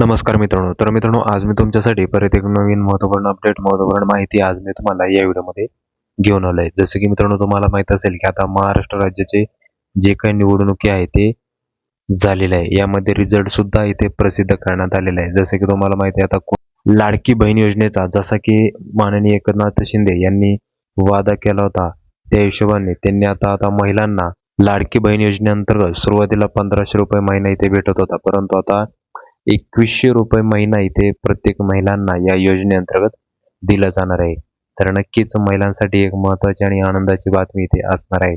नमस्कार मित्रांनो. तर मित्रांनो आज मी तुमच्यासाठी परत एक नवीन महत्त्वपूर्ण अपडेट महत्त्वपूर्ण माहिती आज मी तुम्हाला या व्हिडिओमध्ये घेऊन आलो आहे जसं की मित्रांनो तुम्हाला माहीत असेल की आता महाराष्ट्र राज्याचे जे काही निवडणुकी आहे ते झालेले आहे. यामध्ये रिझल्ट सुद्धा इथे प्रसिद्ध करण्यात आलेला आहे. जसं की तुम्हाला माहिती आहे आता लाडकी बहीण योजनेचा जसा की माननीय एकनाथ शिंदे यांनी वादा केला होता त्या हिशोबाने त्यांनी आता आता महिलांना लाडकी बहीण योजनेअंतर्गत सुरुवातीला पंधराशे रुपये महिना इथे भेटत होता. परंतु आता एकवीसशे रुपये महिना इथे प्रत्येक महिलांना या योजनेअंतर्गत दिलं जाणार आहे. तर नक्कीच महिलांसाठी एक महत्त्वाची आणि आनंदाची बातमी इथे असणार आहे.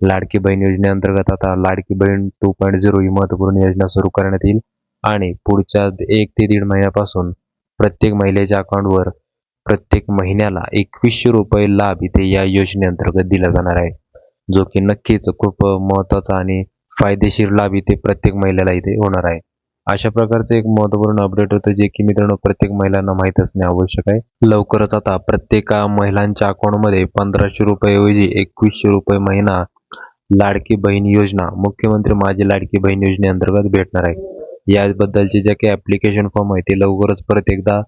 लाडकी बहीण योजनेअंतर्गत आता Ladki Bahin two point zero ही महत्त्वपूर्ण योजना सुरू करण्यात येईल आणि पुढच्या एक ते दीड महिन्यापासून प्रत्येक महिलेच्या अकाउंटवर प्रत्येक महिन्याला एकवीसशे रुपये लाभ इथे या योजनेअंतर्गत दिला जाणार आहे. जो की नक्कीच खूप महत्त्वाचा आणि फायदेशीर लाभ इथे प्रत्येक महिलेला इथे होणार आहे. अशा प्रकारचं एक महत्त्वपूर्ण अपडेट होतं जे की मित्रांनो प्रत्येक महिलांना माहीत असणे आवश्यक आहे. लवकरच आता प्रत्येक महिलांच्या अकाउंटमध्ये पंधराशे रुपयेऐवजी एकवीसशे रुपये महिना लाडकी बहीण योजना मुख्यमंत्री माझी लाडकी बहीण योजनेअंतर्गत भेटणार आहे. याबद्दलचे जे काही ॲप्लिकेशन फॉर्म आहे ते लवकरच परत एकदा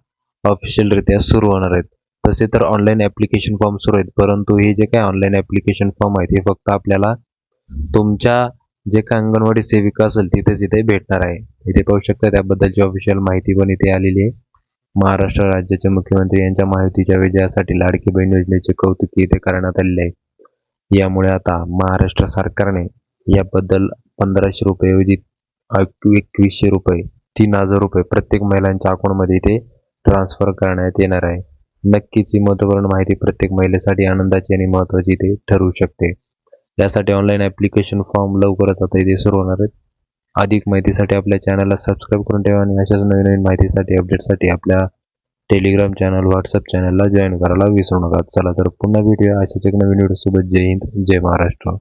ऑफिशियलरित्या सुरू होणार आहेत. तसे तर ऑनलाईन ॲप्लिकेशन फॉर्म सुरू आहेत परंतु हे जे काही ऑनलाईन ॲप्लिकेशन फॉर्म आहेत हे फक्त आपल्याला तुमच्या जे काही अंगणवाडी सेविका असेल तिथेच इथे भेटणार आहे. इथे पाहू शकता त्याबद्दलची ऑफिशियल माहिती पण इथे आलेली आहे. महाराष्ट्र राज्याचे मुख्यमंत्री यांच्या माहितीच्या विजयासाठी लाडकी बहीण योजनेचे कौतुक इथे करण्यात आलेले आहे. यामुळे आता महाराष्ट्र सरकारने याबद्दल पंधराशे रुपयेऐवजी एकवीसशे रुपये तीन हजार रुपये प्रत्येक महिलांच्या अकाउंटमध्ये इथे ट्रान्सफर करण्यात येणार आहे. नक्कीच ही महत्त्वपूर्ण माहिती प्रत्येक महिलेसाठी आनंदाची आणि महत्त्वाची इथे ठरू शकते. यासाठी ऑनलाईन ॲप्लिकेशन फॉर्म लवकरच आता इथे सुरू होणार आहेत. अधिक माहितीसाठी आपल्या चॅनलला सबस्क्राईब करून ठेवा आणि अशाच नवीन नवीन माहितीसाठी अपडेटसाठी आपल्या टेलिग्राम चॅनल व्हॉट्सअप चॅनलला जॉईन करायला विसरू नका. चला तर पुन्हा भेटूया अशाच एक नवीन व्हिडिओसोबत जय हिंद जय महाराष्ट्र.